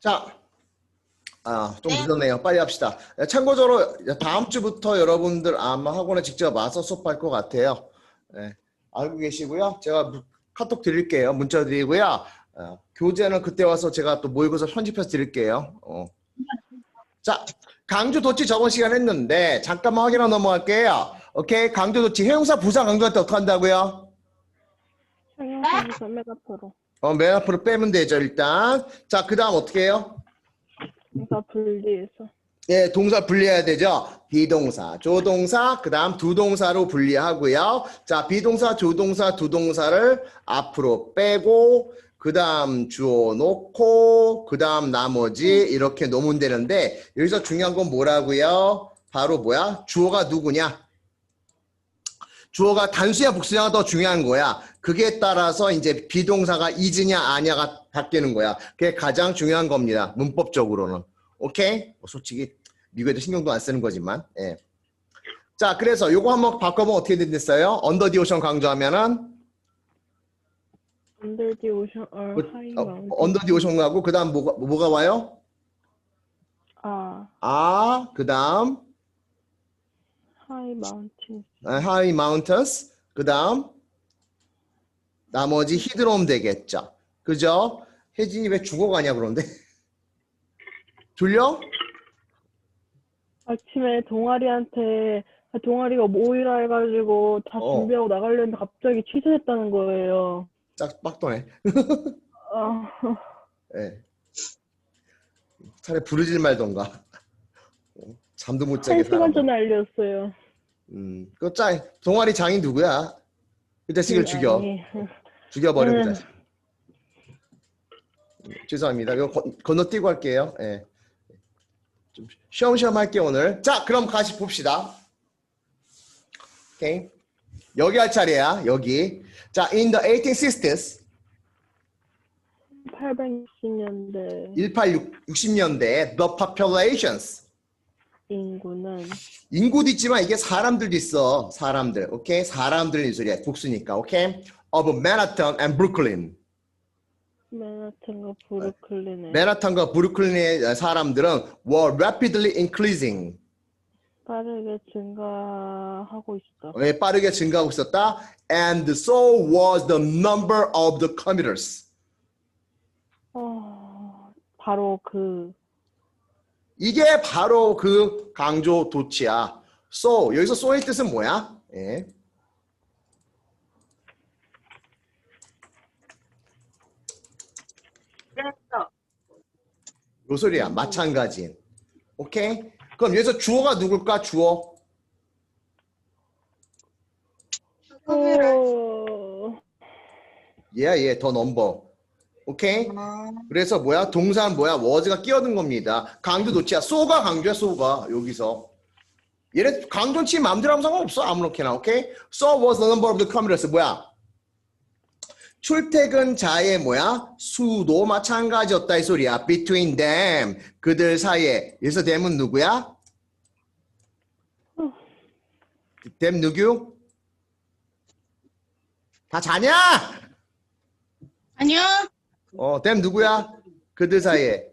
자, 아, 좀 늦었네요. 빨리 합시다. 참고적으로 다음 주부터 여러분들 아마 학원에 직접 와서 수업할 것 같아요. 네, 알고 계시고요. 제가 무- 카톡 드릴게요. 문자 드리고요. 어, 교재는 그때 와서 제가 또 모의고사 편집해서 드릴게요. 어. 자, 강조 도치 저번 시간 했는데 잠깐만 확인하고 넘어갈게요. 오케이, 강조 도치 해용사 부사 강조할 때 어떻게 한다고요? 형용사에서 메가프로. 어, 맨 앞으로 빼면 되죠, 일단. 자, 그 다음 어떻게 해요? 형사 분리해서. 예, 동사 분리해야 되죠. 비동사, 조동사, 그 다음 두 동사로 분리하고요. 자, 비동사, 조동사, 두 동사를 앞으로 빼고, 그 다음 주어 놓고, 그 다음 나머지 이렇게 놓으면 되는데, 여기서 중요한 건 뭐라고요? 바로 뭐야? 주어가 누구냐? 주어가 단수냐 복수냐가 더 중요한 거야. 그게 따라서 이제 비동사가 이즈냐 아냐가 바뀌는 거야. 그게 가장 중요한 겁니다. 문법적으로는. 오케이? 뭐 솔직히 미국에도 신경도 안 쓰는 거지만. 예. 자, 그래서 요거 한번 바꿔보면 어떻게 됐어요? 언더 디오션 강조하면은 Under the ocean or 그, high 어, mountain. 언더 디오션 하고 그다음 뭐가 뭐가 와요? 아, 아, 그다음 high mountain. 하이 마운턴스 그다음 나머지 히드롬 되겠죠. 그죠? 혜진이 왜 죽어가냐 그런데? 졸려? 아침에 동아리한테 동아리가 모이라 해가지고 다 어. 준비하고 나가려는데 갑자기 취소했다는 거예요. 짝 빡도네. 아, 예. 차라리 부르질 말던가. 어, 잠도 못 자게 한 시간. 전에 알렸어요. 음, 그 짜. 동아리 장이 누구야? 그 자식을 죽여. 아니, 죽여버려 그 음. 자식. 음, 죄송합니다. 이거 건- 건너뛰고 할게요. 예. 좀 쉬엄쉬엄 할게요 오늘. 자, 그럼 같이 봅시다. 오케이. 여기 할 차례야. 여기. 자, in the 1860s, 860년대 1860년대, the populations 인구는 인구도 있지만 이게 사람들도 있어. 사람들. 오케이? 사람들 이 소리야. 복수니까. 오케이? of Manhattan and Brooklyn. 맨하튼과 브루클린에 맨하탄과 브루클린의 사람들은 were rapidly increasing. 빠르게 증가하고 있어. 예, 빠르게 증가하고 있었다. And so was the number of the commuters. 어, 바로 그 이게 바로 그 강조 도치야. So 여기서 so의 뜻은 뭐야? 예. 요 소리야. 마찬가지인. 오케이? 그럼 여기서 주어가 누굴까? 주어. 어, 얘야 얘더 넘버. 오케이? 그래서 뭐야? 동사는 뭐야? 워즈가 끼어든 겁니다. 강조 도치야. 소가 강조야, 소가. 여기서. 얘네 강조 치 마음대로 하면 상관없어. 아무렇게나. 오케이? So was the number of the commuters. 뭐야? 출퇴근자의 뭐야? 수도 마찬가지였다 이 소리야. Between them. 그들 사이에. 여기서 them은 누구야? them 누구? 다 자냐? 아니요. 어, them 누구야? 그들 사이에.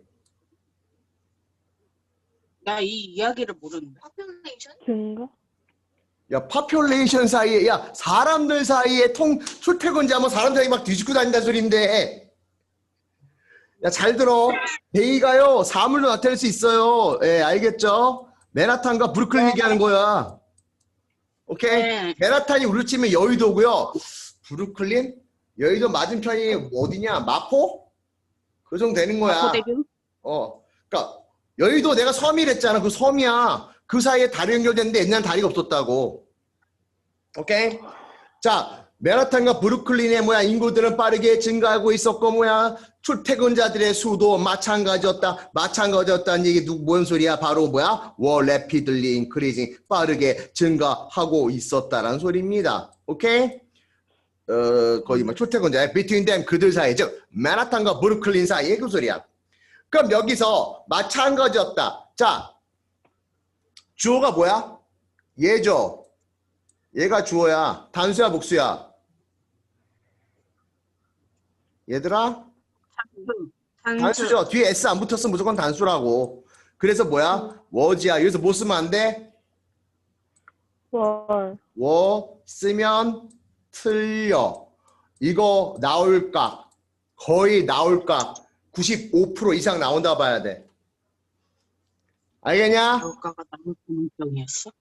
나 이 이야기를 모르는데. 증가? 야, 파퓰레이션 사이에, 야, 사람들 사이에 통, 출퇴근자면 사람들 사이에 막 뒤집고 다닌다 소리인데. 야, 잘 들어. 베이가요, 사물로 나타낼 수 있어요. 예, 알겠죠? 맨하탄과 브루클린 얘기하는 거야. 오케이? 네. 맨하탄이 우리로 치면 여의도고요. 브루클린? 여의도 맞은편이 어디냐? 마포? 그 정도 되는 거야. 고대교? 어, 그러니까 여의도 내가 섬이랬잖아. 그 섬이야. 그 사이에 다리 연결됐는데 옛날 다리가 없었다고. 오케이? 자, 맨하탄과 브루클린의 뭐야 인구들은 빠르게 증가하고 있었고 뭐야 출퇴근자들의 수도 마찬가지였다. 마찬가지였다는 얘기 누구 뭔 소리야? 바로 뭐야? were rapidly increasing 빠르게 증가하고 있었다라는 소리입니다. 오케이? 어, 거의 뭐 출퇴근자의 between them 그들 사이 즉 맨하탄과 브루클린 사이의 그 소리야. 그럼 여기서 마찬가지였다. 자, 주어가 뭐야? 얘죠. 얘가 주어야. 단수야, 복수야. 얘들아, 단수. 단수죠. 뒤에 S 안 붙었으면 무조건 단수라고. 그래서 뭐야? was야. 여기서 뭐 쓰면 안 돼? 월. 워 쓰면 틀려. 이거 나올까? 거의 나올까? 95% 이상 나온다 봐야 돼. 알겠냐?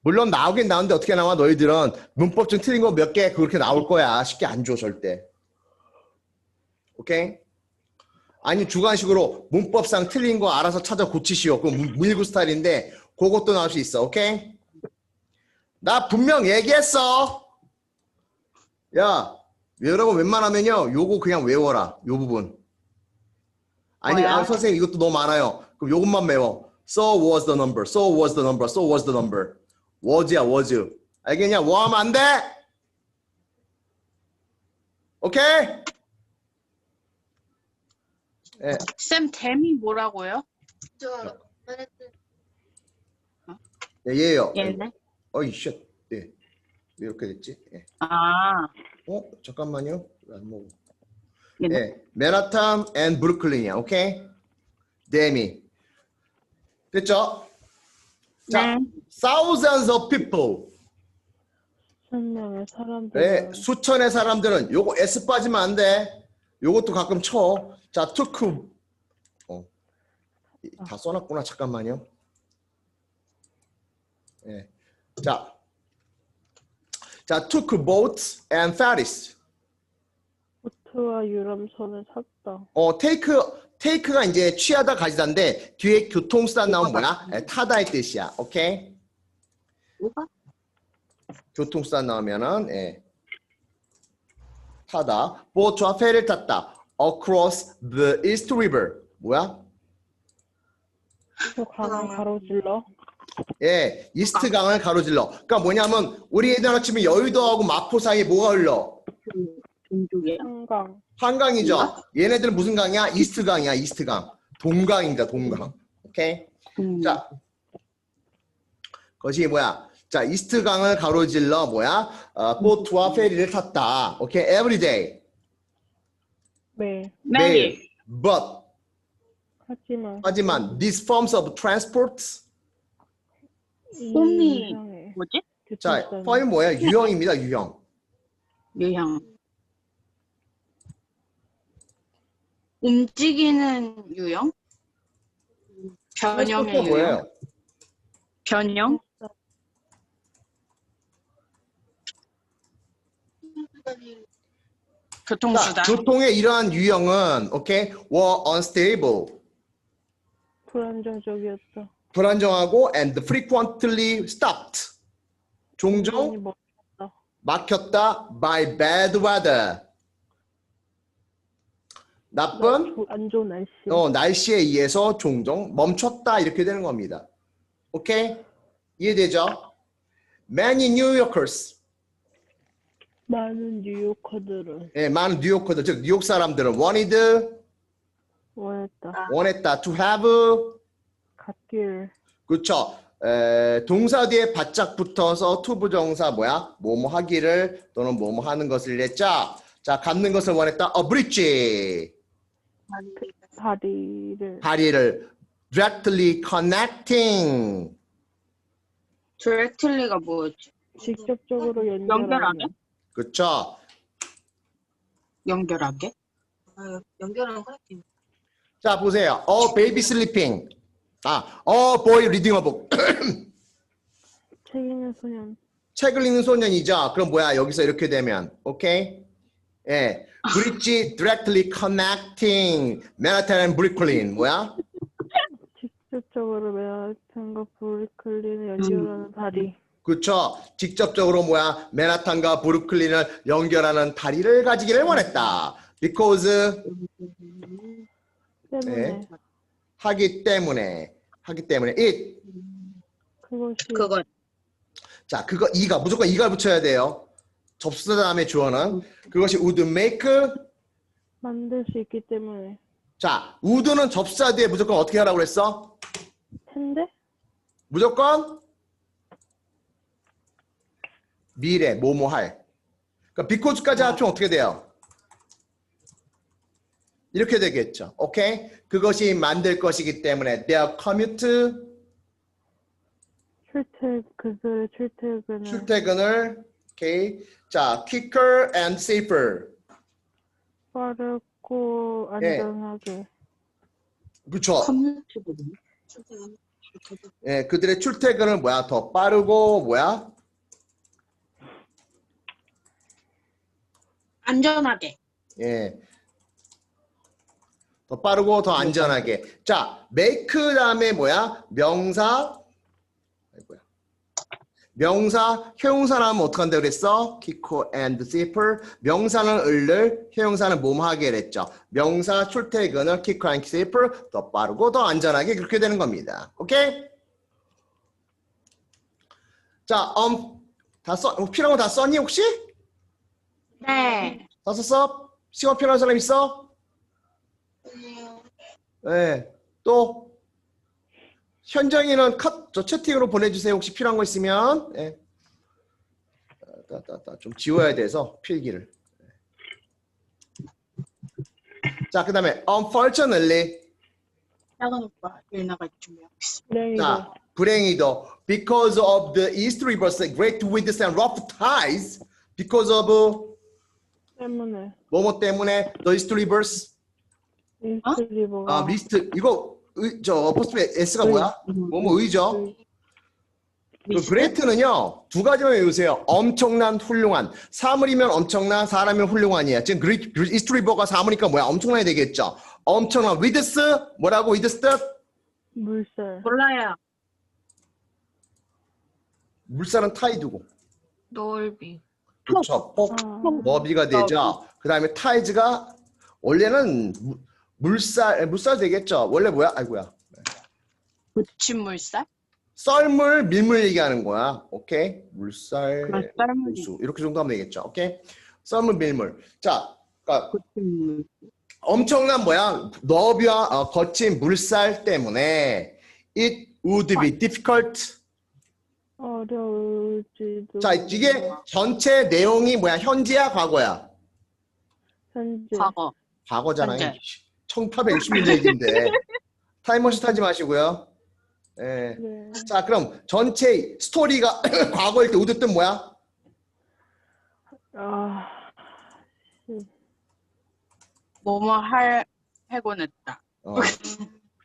물론 나오긴 나오는데 어떻게 나와? 너희들은 문법 좀 틀린 거 몇 개 그렇게 나올 거야. 쉽게 안 줘 절대. 오케이? 아니 주관식으로 문법상 틀린 거 알아서 찾아 고치시오. 그건 문- 문일구 스타일인데 그것도 나올 수 있어. 오케이? 나 분명 얘기했어. 야, 여러분 웬만하면요. 요거 그냥 외워라. 요 부분. 아니, 뭐야? 아, 선생님 이것도 너무 많아요. 그럼 요것만 외워. So was the number. So was the number. So was the number. was야 was. 알겠냐? 뭐 하면 안 돼? 오케이? 예. 쌤 댐이 뭐라고요? 예, 얘예요. 얘네. 어이 쉣. 이렇게 됐지? 예. 아, 어? 잠깐만요. 왜안 먹어? 예. 맨하탄 앤 브루클린이야. 오케이? 데미. 됐죠? 자, 네. thousands of people. 천 명의 사람들. 네, 수천의 사람들은 요거 S 빠지면 안 돼. 요것도 가끔 쳐. 자, took 어. 이- 다 써놨구나. 잠깐만요. 예. 자. 자, took boats and ferries. 보트와 유람선을 탔다. 어, take take가 이제 취하다 가지다인데 뒤에 교통수단 나오면 뭐야? 예, 타다의 뜻이야. 오케이? 뭐가? 교통수단 나오면은 예. 타다. 보트와 페리를 탔다. Across the East River. 뭐야? 저 강을 가로질러. 예, 이스트 강을 가로질러. 그러니까 뭐냐면 우리 예전에 치면 여의도하고 마포 사이에 뭐가 흘러? 한강. 한강이죠. 얘네들은 무슨 강이야? 이스트 강이야. 이스트 강. 동강입니다. 동강. 오케이. 음. 자, 그것이 뭐야? 자, 이스트 강을 가로질러 뭐야? 어, 보트와 페리를 탔다. 오케이, every day. 매. 매일. But 하지만. 하지만 these forms of transport 이 홈이 이상의 뭐지? 자, form이 뭐야? 유형입니다. 유형. 유형. 움직이는 유형? 변형의 유형? 뭐예요? 변형? 자, 교통수단. 교통의 이러한 유형은 오케이, were unstable. 불안정적이었다. 불안정하고 and frequently stopped. 종종. 막혔다 by bad weather. 나쁜 조- 안 좋은 날씨. 어, 날씨에 의해서 종종 멈췄다 이렇게 되는 겁니다. 오케이? 이해되죠? Many New Yorkers, 많은 뉴요커들은 예, 많은 뉴요커들, 즉 뉴욕 사람들은 wanted, 원했다. 원했다 to have, 갓길. 그렇죠? 에, 동사 뒤에 바짝 붙어서 to 부정사 뭐야? 뭐뭐 하기를 또는 뭐뭐 하는 것을 냈죠. 자, 갖는 것을 원했다. a bridge, 다리를. 다리를 directly connecting. 디렉틀리가 뭐였지? 직접적으로 연결하게? 연결하는. 그렇죠? 연결하게? 연결하는 커넥팅. 자 보세요. 어 베이비 슬리핑. 아, 어 보이 리딩 어 북. 책 읽는 소년. 책을 읽는 소년이죠. 그럼 뭐야? 여기서 이렇게 되면 오케이? 예. 브릿지 directly connecting 맨하탄 and 브루클린 뭐야? 직접적으로 맨하탄과 브루클린을 연결하는 다리. 그렇죠. 직접적으로 뭐야? 맨하탄과 브루클린을 연결하는 다리를 가지기를 원했다. because 때문에 네. 하기 때문에 하기 때문에 it 그것이 그거 자, 그거 이가 무조건 이가 붙여야 돼요. 접수사 다음에 주어는 그것이 would make 만들 수 있기 때문에 자, would는 접수사 뒤에 무조건 어떻게 하라고 그랬어? 텐데 무조건 미래 뭐뭐 할. 그러니까 because까지 합치면 어떻게 돼요? 이렇게 되겠죠. 오케이? 그것이 만들 것이기 때문에 their commute 출퇴 그들의 출퇴근을 출퇴근을 오케이. 자, quicker and safer. 빠르고 예. 안전하게 그렇죠. 출퇴근. 출퇴근. 예, 그들의 출퇴근은 뭐야? 더 빠르고 뭐야? 안전하게. 예. 더 빠르고 더 안전하게. 자, make 다음에 뭐야? 명사. 아이고야. 명사, 형용사 나오면 어떡한다 그랬어? 키코 and zipper. 명사는 을를, 형용사는 몸하게 그랬죠. 명사 출퇴근을 키코 and zipper. 더 빠르고 더 안전하게 그렇게 되는 겁니다. 오케이? 자, um, 다 써, 필요한 거 다 썼니 혹시? 네. 다 썼어? 시간 필요한 사람 있어? 네. 또 현정이는 컷, 저 채팅으로 보내주세요. 혹시 필요한 거 있으면. 네. 좀 지워야 돼서 필기를. 자, 그 다음에 unfortunately. 작은 오빠 일 나갈 준비하고 있어. 불행히도 자, 불행히도 because of the east rivers, great winds and rough tides, because of 때문에 뭐뭐 때문에 the east rivers 이스트 리버가 아 리스트 이거 의, 저 어퍼스페 S가 뭐야? 뭐뭐 의죠? 그 그레이트는요 두 가지만 외우세요. 엄청난 훌륭한 사물이면 엄청난 사람이면 훌륭한이야. 지금 그리 이스트리버가 사물이니까 뭐야? 엄청나야 되겠죠. 엄청난 위드스 뭐라고 위드스 뜻? 물살 몰라요. 물살은 타이드고 넓이. 그렇죠. 폭 아, 너비가 되죠. 그 다음에 타이즈가 원래는 무- 물살 물살 되겠죠. 원래 뭐야? 아이고야. 붙인 물살? 썰물 밀물 얘기하는 거야. 오케이 물살 썰물이. 물수 이렇게 정도 하면 되겠죠. 오케이 썰물 밀물. 자, 그러니까. 엄청난 뭐야 너비와 어, 거친 물살 때문에 it would be difficult. 어려울지도 자 이게 전체 내용이 뭐야 현재야 과거야. 현재 과거. 과거잖아요. 현재. 1860년 얘기인데 타임머신 타지 마시고요. 예. 네. 자 그럼 전체 스토리가 과거일 때 우드 뜻 뭐야? 아 뭐뭐 할 해곤 했다. 어,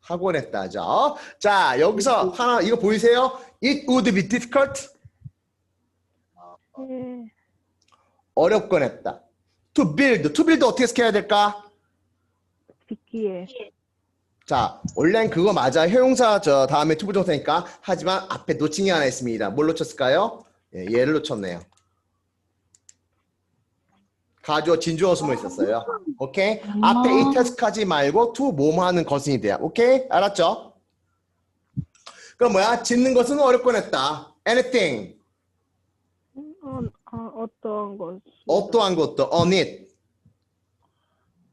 하곤 했다죠. 자 여기서 하나 이거 보이세요? It would be difficult. 예. 어렵건 했다. To build. To build 어떻게 해야 될까? 듣기에 자, 원래는 그거 맞아. 효용사 저 다음에 투부 정사니까. 하지만 앞에 놓친 게 하나 있습니다. 뭘 놓쳤을까요? 예, 얘를 놓쳤네요. 가주어 진주어 숨어 있었어요. 오케이? 앞에 이 태스크하지 말고 to 뭐뭐 하는 것은이 돼요. 오케이? 알았죠? 그럼 뭐야? 짓는 것은 어렵건 했다. anything. 어, 아, 어떠한 것 어떠한 것도 on it.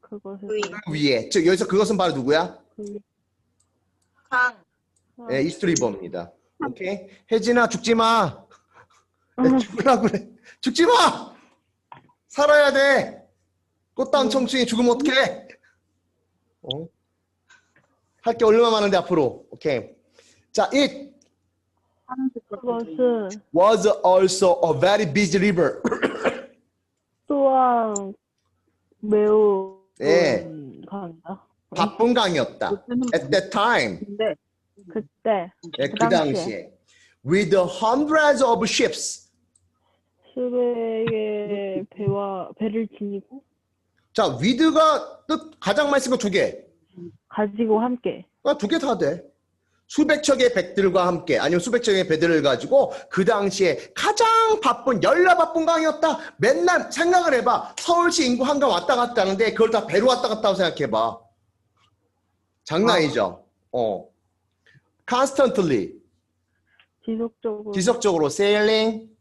그것을 의. 위에. 즉 여기서 그것은 바로 누구야? 그- 강. 예, 이스트리버입니다. 오케이? 혜진아 죽지 마. 야, 죽으라 그래. 죽지 마. 살아야 돼. 꽃다운 청춘이 죽으면 어떡해? 어? 할 게 얼마나 많은데 앞으로. 오케이. 자, it 그것은 was also a very busy river. 또한 매우 예. 음, 강다. 바쁜 강이었다. At that time. 근데 그때 예, 그그 당시에. 당시에. With hundreds of ships. 수백의 배와 배를 지니고 자, with가 뜻 가장 많이 쓴 거 두 개. 가지고 함께 아, 두 개 다 돼. 수백 척의 백들과 함께 아니면 수백 척의 배들을 가지고 그 당시에 가장 바쁜 열나 바쁜 강이었다. 맨날 생각을 해봐. 서울시 인구 한강 왔다 갔다 하는데 그걸 다 배로 왔다 갔다 하고 생각해봐. 장난 아니죠. 어. constantly 지속적으로 지속적으로 sailing. 어, 셀-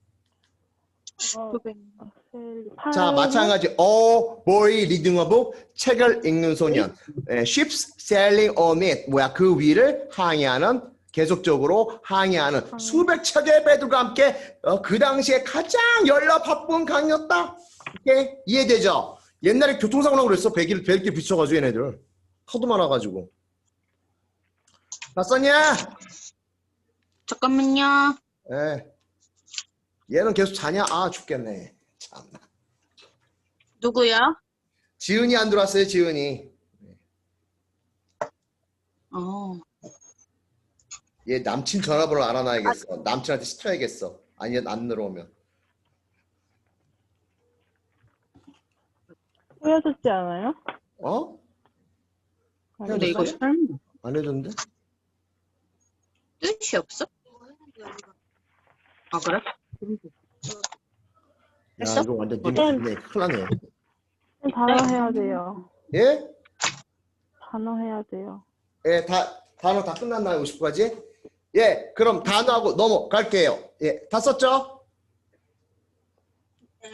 자 팔- 마찬가지 all boy reading a book 책을 읽는 소년. 예, ships sailing on it 뭐야 그 위를 항해하는 계속적으로 항해하는 수백 척의 배들과 함께 어, 그 당시에 가장 열나 바쁜 강이었다. 오케이? 이해되죠? 옛날에 교통사고 나고 그랬어. 배기를 벨기 붙여가지고 얘네들. 하도 많아가지고. 다 썼냐? 잠깐만요. 예. 얘는 계속 자냐? 아 죽겠네. 참나. 누구야? 지은이 안 들어왔어요. 지은이. 어. 얘 남친 전화번호 알아놔야겠어. 남친한테 시켜야겠어. 아니 안 들어오면. 뿌려졌지 않아요? 어? 근데 이거? 설마 안 해줬는데? 뜻이 없어? 아 그래? 야? 이거 완전 응. 니네 큰일 나네. 단어 해야 돼요. 예? 단어 해야 돼요. 예, 다 단어 다 끝났나요? 50까지? 예, 그럼 단어하고 넘어갈게요. 예, 다 썼죠? 음,